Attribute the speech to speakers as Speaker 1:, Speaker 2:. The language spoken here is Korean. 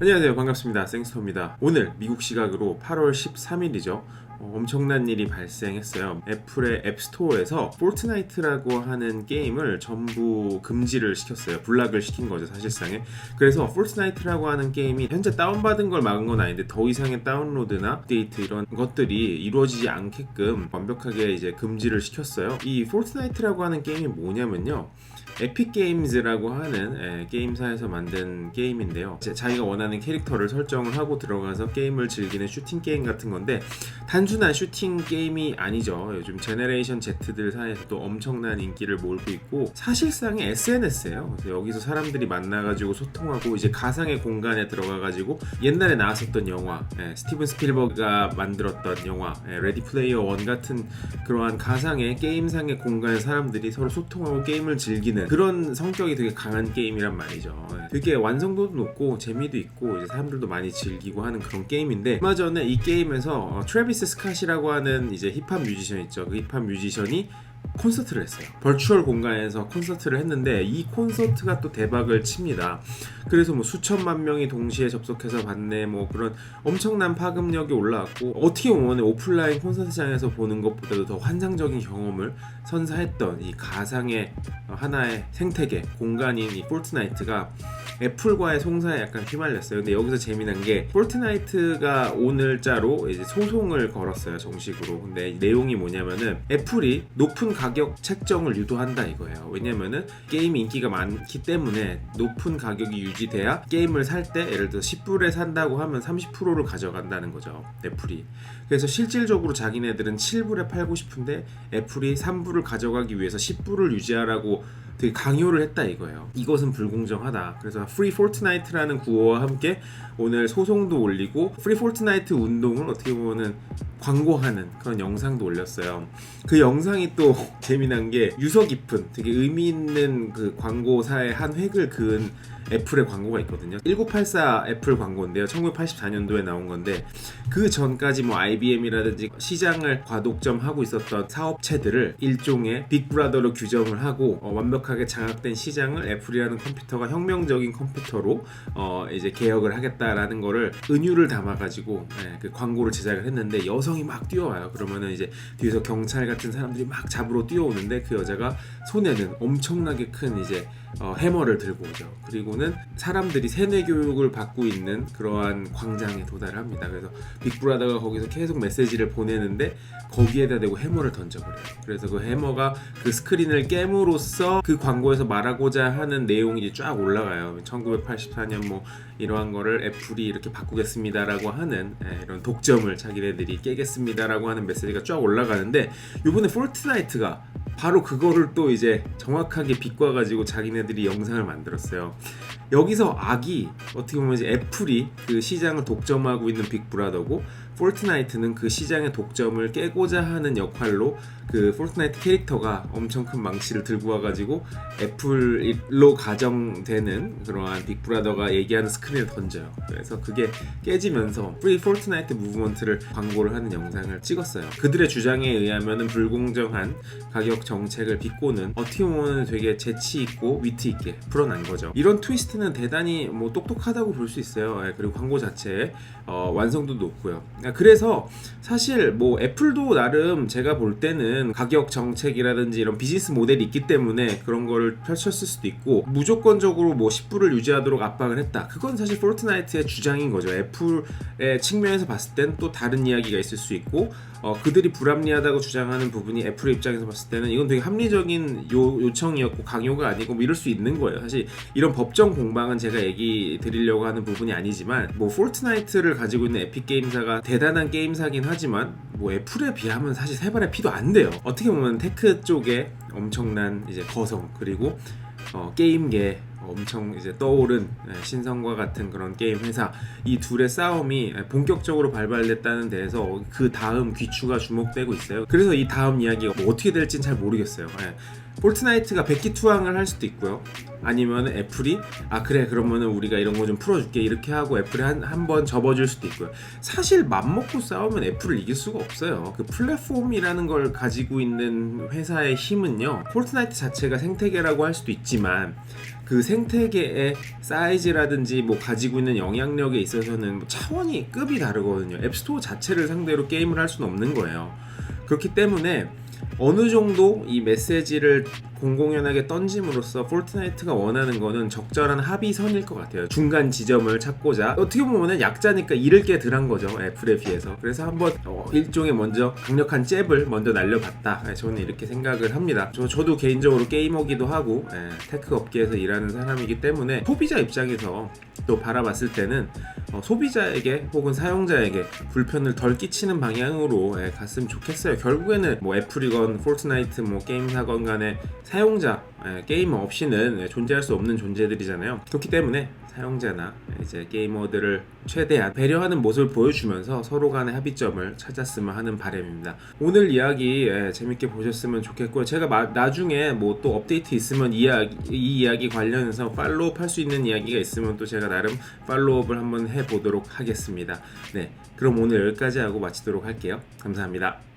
Speaker 1: 안녕하세요. 반갑습니다. 생스터입니다. 오늘 미국 시각으로 8월 13일이죠. 어, 엄청난 일이 발생했어요. 애플의 앱스토어에서 포트나이트라고 하는 게임을 전부 금지를 시켰어요. 블락을 시킨 거죠 사실상에. 그래서 포트나이트라고 하는 게임이 현재 다운받은 걸 막은 건 아닌데 더 이상의 다운로드나 업데이트 이런 것들이 이루어지지 않게끔 완벽하게 이제 금지를 시켰어요. 이 포트나이트라고 하는 게임이 뭐냐면요. 에픽 게임즈라고 하는 예, 게임사에서 만든 게임인데요. 제- 자기가 원하는 캐릭터를 설정을 하고 들어가서 게임을 즐기는 슈팅 게임 같은 건데 단 순한 슈팅 게임이 아니죠. 요즘 제네레이션 Z들 사이에서도 엄청난 인기를 몰고 있고 사실상의 SNS예요. 그래서 여기서 사람들이 만나가지고 소통하고 이제 가상의 공간에 들어가가지고 옛날에 나왔었던 영화, 예, 스티븐 스필버그가 만들었던 영화, 예, 레디 플레이어 원 같은 그러한 가상의 게임상의 공간에 사람들이 서로 소통하고 게임을 즐기는 그런 성격이 되게 강한 게임이란 말이죠. 예, 되게 완성도도 높고 재미도 있고 이제 사람들도 많이 즐기고 하는 그런 게임인데 얼마 전에 이 게임에서 어, 트래비스 스캇이라고 하는 이제 힙합 뮤지션 있죠. 그 힙합 뮤지션이 콘서트를 했어요. 벌추얼 공간에서 콘서트를 했는데 이 콘서트가 또 대박을 칩니다. 그래서 뭐 수천만 명이 동시에 접속해서 봤네 뭐 그런 엄청난 파급력이 올라왔고 어떻게 보면 오프라인 콘서트장에서 보는 것보다도 더 환상적인 경험을 선사했던 이 가상의 하나의 생태계 공간인 이 폴트나이트가 애플과의 송사에 약간 휘말렸어요. 근데 여기서 재미난 게 폴트나이트가 오늘자로 이제 소송을 걸었어요 정식으로. 근데 이 내용이 뭐냐면은 애플이 높은 가격 책정을 유도한다 이거예요. 왜냐면은 게임 인기가 많기 때문에 높은 가격이 유지돼야 게임을 살 때 예를 들어 10불에 산다고 하면 30%를 가져간다는 거죠. 애플이. 그래서 실질적으로 자기네들은 7불에 팔고 싶은데 애플이 3불을 가져가기 위해서 10불을 유지하라고 되게 강요를 했다 이거예요. 이것은 불공정하다. 그래서 프리 포트나이트라는 구호와 함께 오늘 소송도 올리고 프리 포트나이트 운동을 어떻게 보면은 광고하는 그런 영상도 올렸어요. 그 영상이 또 재미난 게 유서 깊은 되게 의미 있는 그 광고사의 한 획을 그은 애플의 광고가 있거든요. 1984 애플 광고인데요. 1984년도에 나온 건데 그 전까지 뭐 IBM이라든지 시장을 과독점하고 있었던 사업체들을 일종의 빅브라더로 규정을 하고 어, 완벽하게 장악된 시장을 애플이라는 컴퓨터가 혁명적인 컴퓨터로 어, 이제 개혁을 하겠다라는 거를 은유를 담아가지고 예, 그 광고를 제작을 했는데 여성이 막 뛰어와요. 그러면은 이제 뒤에서 경찰 같은 사람들이 막 잡으러 뛰어오는데 그 여자가 손에는 엄청나게 큰 이제 어, 해머를 들고 오죠. 그리고 는 사람들이 세뇌 교육을 받고 있는 그러한 광장에 도달을 합니다. 그래서 빅브라더가 거기서 계속 메시지를 보내는데 거기에다 대고 해머를 던져버려요. 그래서 그 해머가 그 스크린을 깨므로써 그 광고에서 말하고자 하는 내용이 쫙 올라가요. 1984년 뭐 이러한 거를 애플이 이렇게 바꾸겠습니다라고 하는 예, 이런 독점을 자기네들이 깨겠습니다라고 하는 메시지가 쫙 올라가는데 이번에 폴트나이트가 바로 그거를 또 이제 정확하게 비꼬아 가지고 자기네들이 영상을 만들었어요. 여기서 악이 어떻게 보면 이제 애플이 그 시장을 독점하고 있는 빅브라더고 폴트나이트는 그 시장의 독점을 깨고자 하는 역할로 그 폴트나이트 캐릭터가 엄청 큰 망치를 들고 와가지고 애플로 가정되는 그러한 빅브라더가 얘기하는 스크린을 던져요. 그래서 그게 깨지면서 프리 폴트나이트 무브먼트를 광고를 하는 영상을 찍었어요. 그들의 주장에 의하면 불공정한 가격 정책을 비꼬는 어떻게 보면 되게 재치 있고 위트 있게 풀어난 거죠. 이런 트위스트 는 대단히 뭐 똑똑하다고 볼 수 있어요. 예, 그리고 광고 자체에 어, 완성도도 높고요. 아, 그래서 사실 뭐 애플도 나름 제가 볼 때는 가격 정책이라든지 이런 비즈니스 모델이 있기 때문에 그런 거를 펼쳤을 수도 있고 무조건적으로 뭐 10불을 유지하도록 압박을 했다. 그건 사실 포트나이트의 주장인 거죠. 애플의 측면에서 봤을 땐 또 다른 이야기가 있을 수 있고 어, 그들이 불합리하다고 주장하는 부분이 애플 입장에서 봤을 때는 이건 되게 합리적인 요, 요청이었고 강요가 아니고 뭐 이럴 수 있는 거예요. 사실 이런 법정 공 방은 제가 얘기 드리려고 하는 부분이 아니지만 뭐 폴트나이트를 가지고 있는 에픽 게임사가 대단한 게임사긴 하지만 뭐 애플에 비하면 사실 세 발의 피도 안 돼요. 어떻게 보면 테크 쪽에 엄청난 이제 거성 그리고 어, 게임계 엄청 이제 떠오른 예, 신성과 같은 그런 게임 회사 이 둘의 싸움이 예, 본격적으로 발발됐다는 데에서 그 다음 귀추가 주목되고 있어요. 그래서 이 다음 이야기가 뭐 어떻게 될지는 잘 모르겠어요. 예. 폴트나이트가 백기 투항을 할 수도 있고요. 아니면 애플이 아 그래 그러면은 우리가 이런 거 좀 풀어줄게 이렇게 하고 애플이 한 한 번 접어줄 수도 있고요. 사실 맘먹고 싸우면 애플을 이길 수가 없어요. 그 플랫폼이라는 걸 가지고 있는 회사의 힘은요. 폴트나이트 자체가 생태계라고 할 수도 있지만 그 생태계의 사이즈라든지 뭐 가지고 있는 영향력에 있어서는 뭐 차원이 급이 다르거든요. 앱스토어 자체를 상대로 게임을 할 수는 없는 거예요. 그렇기 때문에 어느 정도 이 메시지를 공공연하게 던짐으로써 폴트나이트가 원하는 거는 적절한 합의선일 것 같아요. 중간 지점을 찾고자 어떻게 보면 약자니까 잃을 게 덜한 거죠. 애플에 비해서. 그래서 한번 어, 일종의 먼저 강력한 잽을 먼저 날려봤다. 예, 저는 이렇게 생각을 합니다. 저, 저도 개인적으로 게이머기도 하고 예, 테크 업계에서 일하는 사람이기 때문에 소비자 입장에서 또 바라봤을 때는 어, 소비자에게 혹은 사용자에게 불편을 덜 끼치는 방향으로 예, 갔으면 좋겠어요. 결국에는 뭐 애플이건 폴트나이트 뭐 게임사건 간에 사용자 예, 게이머 없이는 예, 존재할 수 없는 존재들이잖아요. 그렇기 때문에 사용자나 이제 게이머들을 최대한 배려하는 모습을 보여주면서 서로 간의 합의점을 찾았으면 하는 바람입니다. 오늘 이야기 예, 재밌게 보셨으면 좋겠고요. 제가 마- 나중에 뭐 또 업데이트 있으면 이 이야기, 이 이야기 관련해서 팔로우업 할 수 있는 이야기가 있으면 또 제가 나름 팔로우업을 한번 해보도록 하겠습니다. 네, 그럼 오늘 여기까지 하고 마치도록 할게요. 감사합니다.